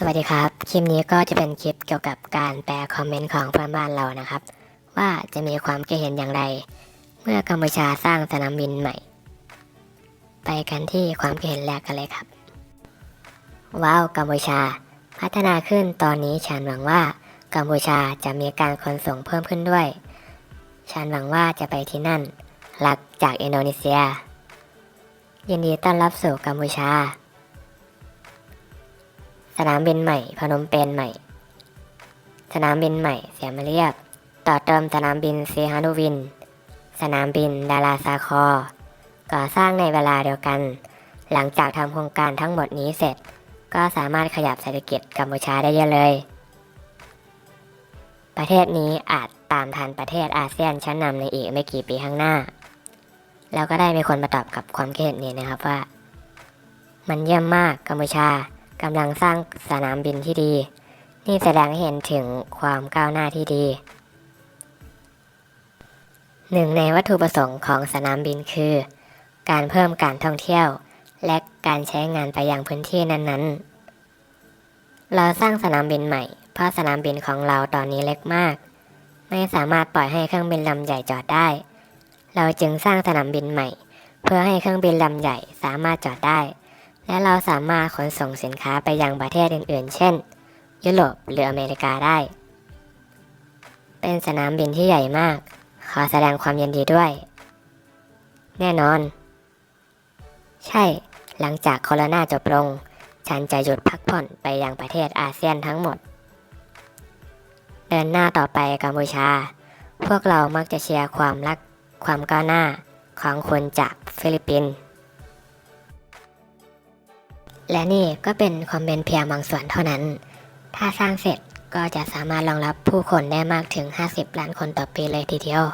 สวัสดีครับ คลิปนี้ก็จะเป็นคลิปเกี่ยวกับการแปลคอมเมนต์ของเพื่อนบ้านเรานะครับ ว่าจะมีความคิดเห็นอย่างไร เมื่อกัมพูชาสร้างสนามบินใหม่ ไปกันที่ความคิดเห็นแรกกันเลยครับ ว้าวกัมพูชา พัฒนาขึ้นตอนนี้ฉันหวังว่ากัมพูชาจะมีการขนส่งเพิ่มขึ้นด้วย ฉันหวังว่าจะไปที่นั่น หลักจากอินโดนีเซีย ยินดีต้อนรับสู่กัมพูชา สนามบินใหม่ พนมเปญใหม่ สนามบินใหม่ เสียมาเรียบ ต่อเติมสนามบินเซฮานุวิน สนามบินดาราซาคอ ก่อสร้างในเวลาเดียวกัน หลังจากทำโครงการทั้งหมดนี้เสร็จ ก็สามารถขยับเศรษฐกิจกัมพูชาได้เยอะเลย ประเทศนี้อาจตามทันประเทศอาเซียนชั้นนำในอีกไม่กี่ปีข้างหน้า แล้วก็ได้มีคนมาตอบกับความคิดเห็นนี้นะครับว่า มันเยี่ยมมากกัมพูชา กำลังสร้างสนามบินที่ดี นี่แสดงให้เห็นถึงความก้าวหน้าที่ดี หนึ่งในวัตถุประสงค์ของสนามบินคือ การเพิ่มการท่องเที่ยว และการใช้งานไปยังพื้นที่นั้นๆ เราสร้างสนามบินใหม่ เพราะสนามบินของเราตอนนี้เล็กมาก ไม่สามารถปล่อยให้เครื่องบินลำใหญ่จอดได้ เราจึงสร้างสนามบินใหม่ เพื่อให้เครื่องบินลำใหญ่สามารถจอดได้ และเราสามารถขนส่งสินค้าไปยังประเทศอื่น ๆ เช่น ยุโรปหรืออเมริกาได้ เป็นสนามบินที่ใหญ่มาก ขอแสดงความยินดีด้วย แน่นอน ใช่ หลังจากโคโรนาจบลง ฉันจะหยุดพักผ่อนไปยังประเทศอาเซียนทั้งหมด เดินหน้าต่อไปกัมพูชา พวกเรามักจะเชียร์ความรักความก้าวหน้าของคนจากฟิลิปปินส์ และนี่ก็เป็นคอมเมนต์เพียงบางส่วนเท่านั้น ถ้าสร้างเสร็จก็จะสามารถรองรับผู้คนได้มากถึง 50 ล้านคนต่อปีเลยทีเดียว